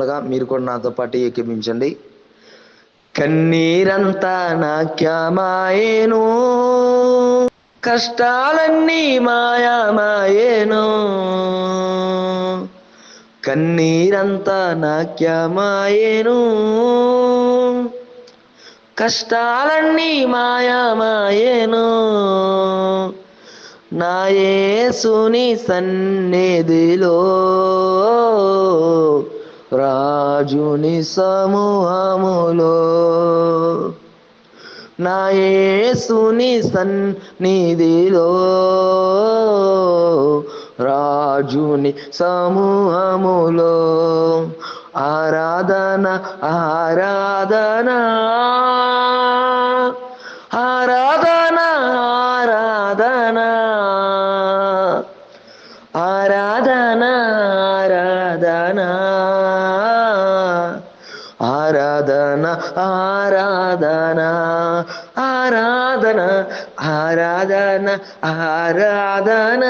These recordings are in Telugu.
పాడుతుండగా మీరు కూడా నాతో పాటు ఏకీపించండి కన్నీరంతా నాక్యమాయేను కష్టాలన్నీ మాయామాయేను కన్నీరంతా నాక్యమాయేను కష్టాలన్నీ మాయామాయేను నా యేసుని సన్నిధిలో రాజుని సమూహములో నా యేసుని సన్నిధిలో రాజుని సమూహములో ఆరాధన ఆరాధన ఆరాధన ఆరాధన. ఆరాధన ఆరాధనా. ఆరాధన ఆరాధన ఆరాధన ఆరాధన ఆరాధన.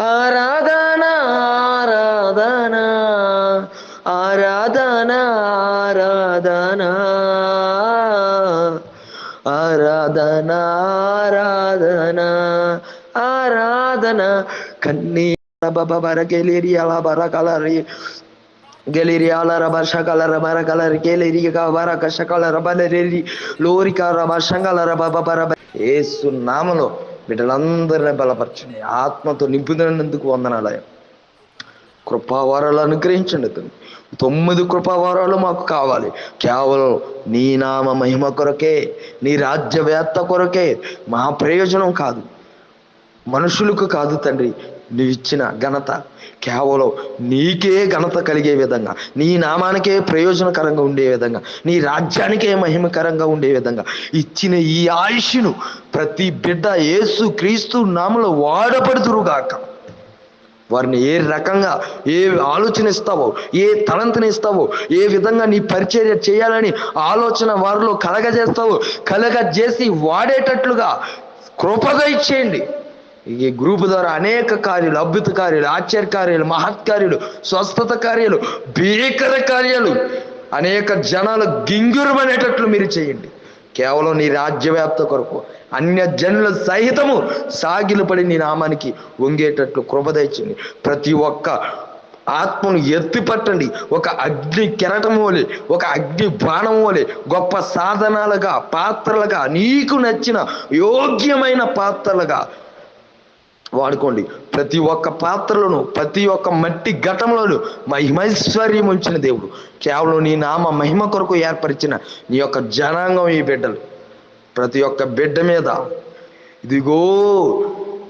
ఆరాధన ఆరాధన ఆరాధన ఆరాధన. ఆరాధన ఆరాధన ఆరాధన. కన్నీ గెలిరి అలా బర కలర్ గెలిరి కబర కషకల రబ లోరిక రబ ఏసు నామలో బిడ్డలందరినీ బలపరచండి. ఆత్మతో నింపుదనందుకు వందనాలయం. కృపావారాలు అనుగ్రహించండి తండ్రి తొమ్మిది కృపావారాలు మాకు కావాలి. కేవలం నీ నామ మహిమ కొరకే నీ రాజ్యవేత్త కొరకే మా ప్రయోజనం కాదు. మనుషులకు కాదు తండ్రి నువ్విచ్చిన ఘనత కేవలం నీకే ఘనత కలిగే విధంగా నీ నామానికే ప్రయోజనకరంగా ఉండే విధంగా నీ రాజ్యానికే మహిమకరంగా ఉండే విధంగా ఇచ్చిన ఈ ఆయుష్ను ప్రతి బిడ్డ యేసు క్రీస్తు నామలో వాడబడుతురుగాక వారిని ఏ రకంగా ఏ ఆలోచన ఇస్తావో ఏ తలంతని ఇస్తావో ఏ విధంగా నీ పరిచర్య చేయాలని ఆలోచన వారిలో కలగజేస్తావో కలగజేసి వాడేటట్లుగా కృపద ఇచ్చేయండి. ఈ గ్రూప్ ద్వారా అనేక కార్యాలు అద్భుత కార్యాలు ఆశ్చర్య కార్యాలు మహత్ కార్యాలు స్వస్థత కార్యాలు భీకర కార్యాలు అనేక జనాలు గింగురమనేటట్లు మీరు చేయండి. కేవలం నీ రాజ్యవ్యాప్త కొరకు అన్య జనుల సహితము సాగిలపడి నీ నామానికి వంగేటట్లు కృపదయచండి ప్రతి ఒక్క ఆత్మను ఎత్తిపట్టండి ఒక అగ్ని కెరటం వలె ఒక అగ్ని బాణం వలె గొప్ప సాధనాలుగా పాత్రలుగా నీకు నచ్చిన యోగ్యమైన పాత్రలుగా వాడుకోండి. ప్రతి ఒక్క పాత్రలోను ప్రతి ఒక్క మట్టి ఘటంలోను మహిమైశ్వర్యం ఉంచిన దేవుడు. కేవలం నీ నామ మహిమ కొరకు ఏర్పరిచిన నీ యొక్క జనాంగం ఈ బిడ్డలు. ప్రతి ఒక్క బిడ్డ మీద ఇదిగో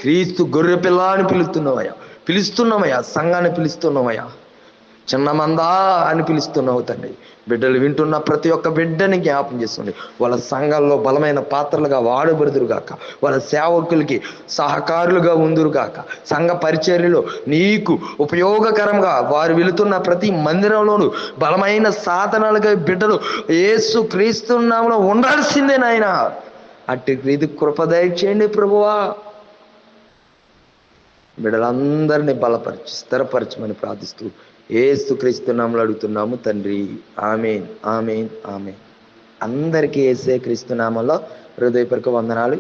క్రీస్తు గొర్రె పిల్ల అని పిలుస్తున్నావయ్యా పిలుస్తున్నామయ్యా సంఘాన్ని పిలుస్తున్నామయ్యా చిన్నమందా అని పిలుస్తున్నావు తండ్రి. బిడ్డలు వింటున్న ప్రతి ఒక్క బిడ్డని జ్ఞాపం చేస్తుంది. వాళ్ళ సంఘాల్లో బలమైన పాత్రలుగా వాడబడుదురుగాక. వాళ్ళ సేవకులకి సహకారులుగా ఉందురుగాక. సంఘ పరిచర్యలో నీకు ఉపయోగకరంగా వారు వెళుతున్న ప్రతి మందిరంలోనూ బలమైన సాధనాలుగా బిడ్డలు ఏసు క్రీస్తున్నాములో ఉండాల్సిందే నాయన. అట్టి ఇది కృపదయ చేయండి ప్రభువా. బిడ్డలందరినీ బలపరిచి స్థిరపరచమని ప్రార్థిస్తూ ఏసు క్రీస్తునామలు అడుగుతున్నాము తండ్రి. Amen amen amen. అందరికీ ఏసే క్రీస్తునామంలో హృదయపూర్వక వందనాలు.